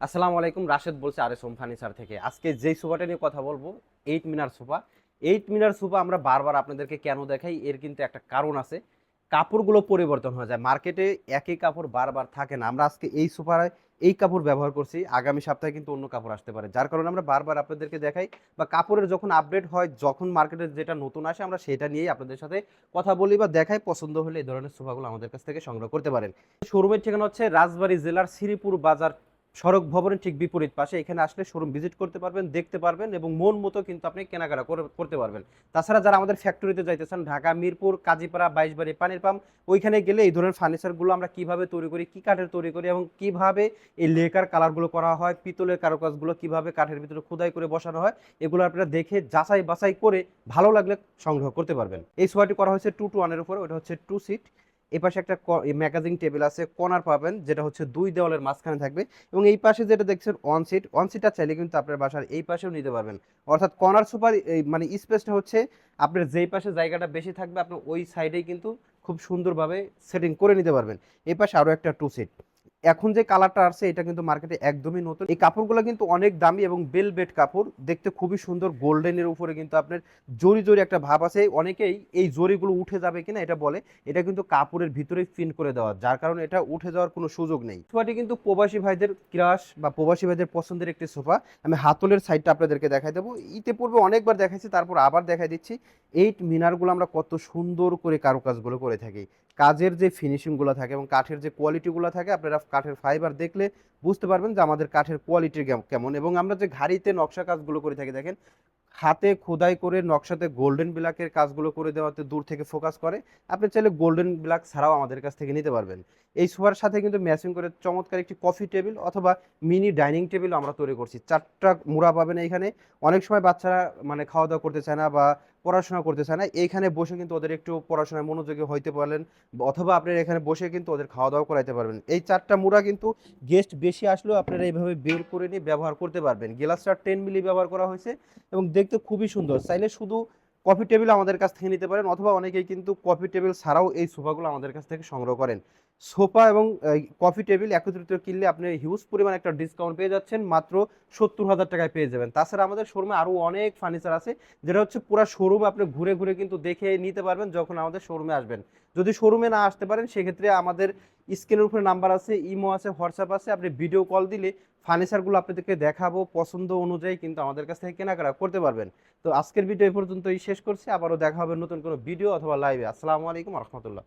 আসসালামু আলাইকুম, রাশেদ বলছে আর এস ফার্নিচার থেকে। আজকে যেই সোফাটা নিয়ে কথা বলব eight Minar sofa. Eight Minar sofa আমরা বারবার আপনাদেরকে কেন দেখাই, এর কিন্তু একটা কারণ আছে। কাপড়গুলো পরিবর্তন হয়ে যায়। মার্কেটে একই কাপড় বারবার থাকে না। আমরা আজকে এই সোফায় এই কাপড় ব্যবহার করছি। আগামী সপ্তাহে কিন্তু অন্য কাপড় আসতে পারে। যার কারণে আমরা বারবার আপনাদেরকে দেখাই বা কাপড়ের যখন আপডেট হয়, যখন মার্কেটে যেটা নতুন আসে, আমরা সেটা নিয়েই আপনাদের সাথে কথা বলি বা দেখাই। পছন্দ হলে এই ধরনের সোফাগুলো আমাদের কাছ থেকে সংগ্রহ করতে পারেন। শোরুমের ঠিকানা হচ্ছে রাজবাড়ী জেলার শ্রীপুর বাজার সড়ক ভবনের ঠিক বিপরীত পাশে এখানে আসলে শোরুম ভিজিট করতে পারবেন, দেখতে পারবেন এবং মন মতো কিন্তু আপনি কেনাকাটা করে- করতে পারবেন। তাছাড়া যারা আমাদের ফ্যাক্টরিতে যাইতেছেন, ঢাকা, মিরপুর, কাজীপাড়া, বাইশবাড়ি পানির পাম্প ওইখানে গেলে এই ধরনের ফার্নিচারগুলো আমরা কীভাবে তৈরি করি, কি কাঠের তৈরি করি এবং কীভাবে এই লেকার কালারগুলো করা হয়, পিতলের কারুকাজগুলো কীভাবে কাঠের ভিতরে খোদাই করে বসানো হয়, এগুলো আপনারা দেখে যাচাই বাছাই করে ভালো লাগলে সংগ্রহ করতে পারবেন। এই সোয়াটি করা হয়েছে টু টু ওয়ানের উপরে, ওটা হচ্ছে টু সিট এই পাশে একটা ম্যাগাজিন টেবিল আছে কর্নার পাবেন, যেটা হচ্ছে দুই দেওয়ালের মাঝখানে থাকবে। এবং এই পাশে যেটা দেখছেন ওয়ান সিট ওয়ান সিটটা চাইলে কিন্তু আপনার বাসার এই পাশেও নিতে পারবেন। অর্থাৎ কর্নার সুপার মানে স্পেসটা হচ্ছে আপনার যেই পাশে জায়গাটা বেশি থাকবে, আপনি ওই সাইডেই কিন্তু খুব সুন্দরভাবে সেটিং করে নিতে পারবেন। এই পাশে আরও একটা টু সিট এখন যে কালারটা আসছে, এটা কিন্তু মার্কেটে একদমই নতুন। এই কাপড়গুলো কিন্তু অনেক দামি এবং বেলবেট কাপড়। দেখতে খুবই সুন্দর গোল্ডেনের উপরে কিন্তু আপনার জরি জরি একটা ভাব আছে। অনেকেই এই জরিগুলো উঠে যাবে কিনা এটা বলে, এটা কিন্তু কাপড়ের ভিতরে ফিন করে দেওয়া, যার কারণে এটা উঠে যাওয়ার কোনো সুযোগ নেই। সোফাটি কিন্তু প্রবাসী ভাইদের ক্রাশ বা প্রবাসী ভাইদের পছন্দের একটি সোফা। আমি হাতলের সাইডটা আপনাদেরকে দেখাই দেবো। ইতে পূর্বে অনেকবার দেখাইছি, তারপর আবার দেখাই দিচ্ছি। এইট মিনারগুলো আমরা কত সুন্দর করে কারুকাজগুলো করে থাকি। কাজের যে ফিনিশিংগুলো থাকে এবং কাঠের যে কোয়ালিটিগুলো থাকে, আপনারা কাঠের ফাইবার দেখলে বুঝতে পারবেন যে আমাদের কাঠের কোয়ালিটি কেমন এবং আমরা যে ঘাড়িতে নকশা কাজগুলো করে থাকি, দেখেন, হাতে খোদাই করে নকশাতে গোল্ডেন ব্ল্যাকের কাজগুলো করে দেওয়াতে দূর থেকে ফোকাস করে। আপনি চাইলে গোল্ডেন ব্ল্যাক ছাড়াও আমাদের কাছ থেকে নিতে পারবেন। এই সোফার সাথে কিন্তু ম্যাচিং করে চমৎকার একটি কফি টেবিল অথবা মিনি ডাইনিং টেবিল আমরা তৈরি করছি। চারটা মুড়া পাবেন এখানে অনেক সময় বাচ্চারা মানে খাওয়া দাওয়া করতে চায় না বা পড়াশোনা করতে চায় না। এইখানে বসে কিন্তু ওদের একটু পড়াশোনায় মনোযোগী হইতে পারলেন অথবা আপনারা এখানে বসে কিন্তু ওদের খাওয়া দাওয়া করাইতে পারবেন। এই চারটা মুড়া কিন্তু গেস্ট বেশি আসলেও আপনারা এইভাবে বের করে নিয়ে ব্যবহার করতে পারবেন। গ্লাসটা টেন মিলি ব্যবহার করা হয়েছে এবং দেখতে খুবই সুন্দর। চাইলে শুধু কফি টেবিল আমাদের কাছ থেকে নিতে পারেন অথবা অনেকেই কিন্তু কফি টেবিল ছাড়াও এই সোফাগুলো আমাদের কাছ থেকে সংগ্রহ করেন। সোফা এবং কফি টেবিল একত্রিত কিনলে আপনি হিউজ পরিমাণ একটা ডিসকাউন্ট পেয়ে যাচ্ছেন, মাত্র সত্তর হাজার টাকায় পেয়ে যাবেন। তাছাড়া আমাদের শোরুমে আরও অনেক ফার্নিচার আছে, যেটা হচ্ছে পুরো শোরুম আপনি ঘুরে ঘুরে কিন্তু দেখে নিতে পারবেন যখন আমাদের শোরুমে আসবেন। যদি শোরুমে না আসতে পারেন, সেক্ষেত্রে আমাদের স্ক্রিনের উপরে নাম্বার আছে, ইমো আছে, হোয়াটসঅ্যাপ আছে। আপনি ভিডিও কল দিলে ফার্নিচারগুলো আপনাদেরকে দেখাবো, পছন্দ অনুযায়ী কিন্তু আমাদের কাছ থেকে কেনাকাটা করতে পারবেন। তো আজকের ভিডিও এই পর্যন্তই শেষ করছি। আবারও দেখা হবে নতুন কোনো ভিডিও অথবা লাইভে আসসালামু আলাইকুম রহমতুল্লাহ।